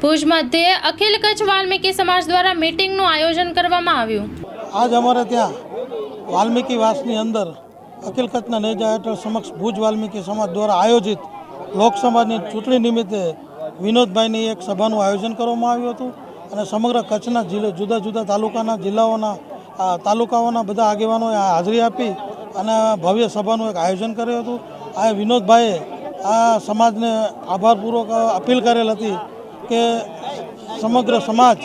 ભુજ મધ્યે અખિલ કચ્છ વાલ્મીકી સમાજ દ્વારા મીટિંગનું આયોજન કરવામાં આવ્યું. આજ અમારે ત્યાં વાલ્મીકી વાસની અંદર અખિલ કચ્છના નેજા હેઠળ સમક્ષ ભુજ વાલ્મીકી સમાજ દ્વારા આયોજિત લોકસભાની ચૂંટણી નિમિત્તે વિનોદભાઈની એક સભાનું આયોજન કરવામાં આવ્યું હતું અને સમગ્ર કચ્છના જિલ્લા જુદા જુદા તાલુકાના જિલ્લાઓના તાલુકાઓના બધા આગેવાનોએ હાજરી આપી અને ભવ્ય સભાનું એક આયોજન કર્યું હતું. આ વિનોદભાઈએ આ સમાજને આભારપૂર્વક અપીલ કરેલ હતી કે સમગ્ર સમાજ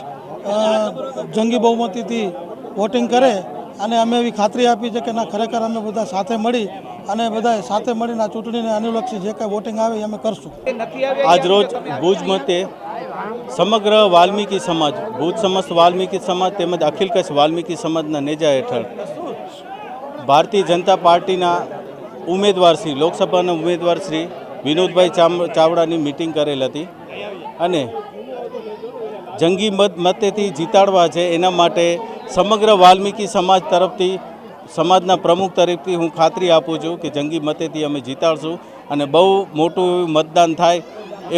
જંગી બહુમતીથી વોટિંગ કરે અને અમે એવી ખાતરી આપી છે કે ના ખરેખર અમે બધા સાથે મળી અને બધા સાથે મળીને આ ચૂંટણીને અનુલક્ષી જે કાંઈ વોટિંગ આવે એ અમે કરશું. આજરોજ ભુજ મતે સમગ્ર વાલ્મીકી સમાજ ભુજ સમસ્ત વાલ્મીકી સમાજ તેમજ અખિલ કચ્છ વાલ્મીકી સમાજના નેજા હેઠળ ભારતીય જનતા પાર્ટીના ઉમેદવાર શ્રી લોકસભાના ઉમેદવાર શ્રી વિનોદભાઈ ચાવડાની મિટિંગ કરેલ હતી. અને જંગી મત મતેથી જીતાડવા છે એના માટે સમગ્ર વાલ્મીકી સમાજ તરફથી, સમાજના પ્રમુખ તરફથી હું ખાતરી આપું છું કે જંગી મતેથી અમે જીતાડશું અને બહુ મોટું એવું મતદાન થાય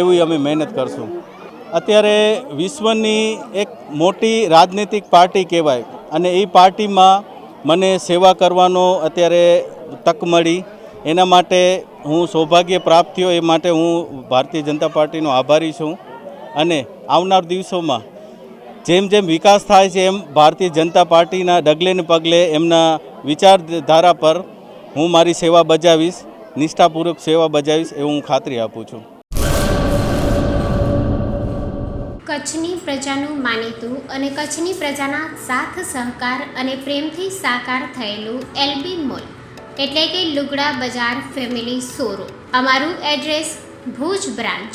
એવી અમે મહેનત કરશું. અત્યારે વિશ્વની એક મોટી રાજનીતિક પાર્ટી કહેવાય અને એ પાર્ટીમાં મને સેવા કરવાનો અત્યારે તક મળી. એના માટે હું સૌભાગ્ય પ્રાપ્ત થયો, એ માટે હું ભારતીય જનતા પાર્ટીનો આભારી છું. અને આવનાર દિવસોમાં જેમ જેમ વિકાસ થાય છે એમ ભારતીય જનતા પાર્ટીના ડગલે પગલે એમના વિચારધારા પર હું મારી સેવા બજાવીશ, નિષ્ઠાપૂર્વક સેવા બજાવીશ એવું હું ખાતરી આપું છું. કચ્છની પ્રજાનું માનીતું અને કચ્છની પ્રજાના સાથ, સહકાર અને પ્રેમથી સાકાર થયેલું એલબી મોલ એટલે કે લુગડા બજાર ફેમિલી શોરૂમ. અમારું address Bhuj branch.